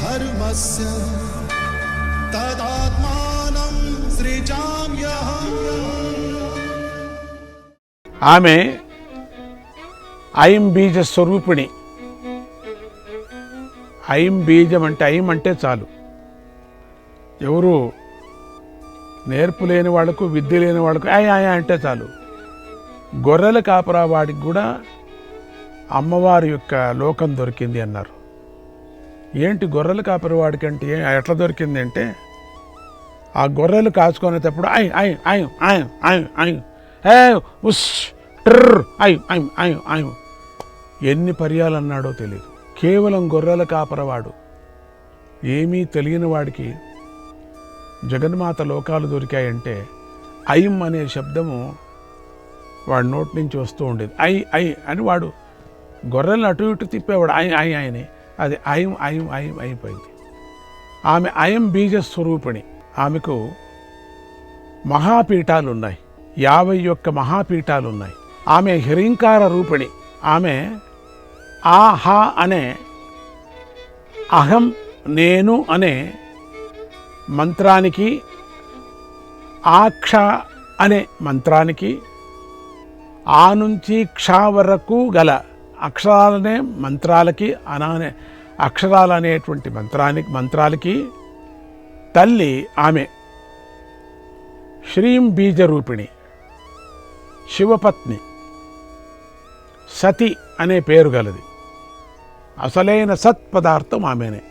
धर्मस्य तदात्मानं सृजाम्यहम् ఆమె ఐం బీజ స్వరూపిణి ఐం బీజం అంటే ఐం అంటే చాలు ఎవరు నేర్పు లేని వాళ్ళకు విద్య లేని వాళ్ళకు అయ్ అయ్ అంటే చాలు గొర్రెల కాపరా వాడికి కూడా అమ్మవారి యొక్క లోకం దొరికింది అన్నారు ఏంటి గొర్రెల కాపరివాడికంటే ఎట్లా దొరికింది అంటే ఆ గొర్రెలు కాచుకునేటప్పుడు ఐ ఐ ఐ ఐ ఐ ఐ ఏ ఉస్ ట్రర్ ఐ ఐ ఐ ఐ. ఎన్ని పర్యాలు అన్నాడో తెలియదు కేవలం గొర్రెల కాపరవాడు. ఏమీ తెలియని వాడికి జగన్మాత లోకాలు దొరికాయంటే ఐం అనే శబ్దము వాడి నోటి నుంచి వస్తూ ఉండేది. ఐ ఐ అని వాడు గొర్రెలను అటు ఇటు తిప్పేవాడు. ఐ ఐ అని. అది అయం అయం అయం అయిపోయింది. ఆమె అయం బీజ స్వరూపిణి. ఆమెకు మహాపీఠాలు ఉన్నాయి యాభై ఒక్క మహాపీఠాలు ఉన్నాయి ఆమె హిరంకార రూపిణి. ఆమె ఆహా అనే అహం నేను అనే మంత్రానికి ఆక్ష అనే మంత్రానికి ఆ నుంచి క్ష వరకు గల అక్షరాలనే మంత్రాలకి అనానే అక్షరాలు అనేటువంటి మంత్రానికి మంత్రాలకి తల్లి ఆమె. శ్రీం బీజరూపిణి శివపత్ని సతి అనే పేరు గలది. అసలైన సత్ పదార్థం ఆమెనే.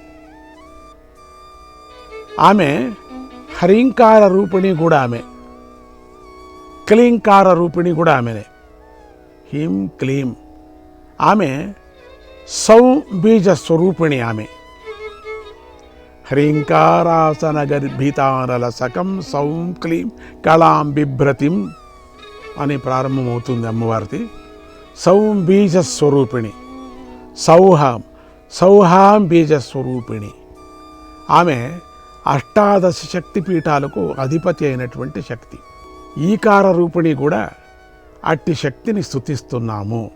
ఆమె హరింకార రూపిణి కూడా ఆమె. క్లీంకార రూపిణి కూడా ఆమెనే. హీం క్లీం. ఆమె సౌబీజ స్వరూపిణి ఆమె. హ్రీంకారాసన గర్భితానల సకం సౌం క్లీం కళాం బిభ్రతిం అని ప్రారంభమవుతుంది అమ్మవారిది. సౌం బీజ స్వరూపిణి. సౌహాం సౌహాం బీజ స్వరూపిణి. ఆమె అష్టాదశ శక్తి పీఠాలకు అధిపతి అయినటువంటి శక్తి. ఈకార రూపిణి కూడా అట్టి శక్తిని స్థుతిస్తున్నాము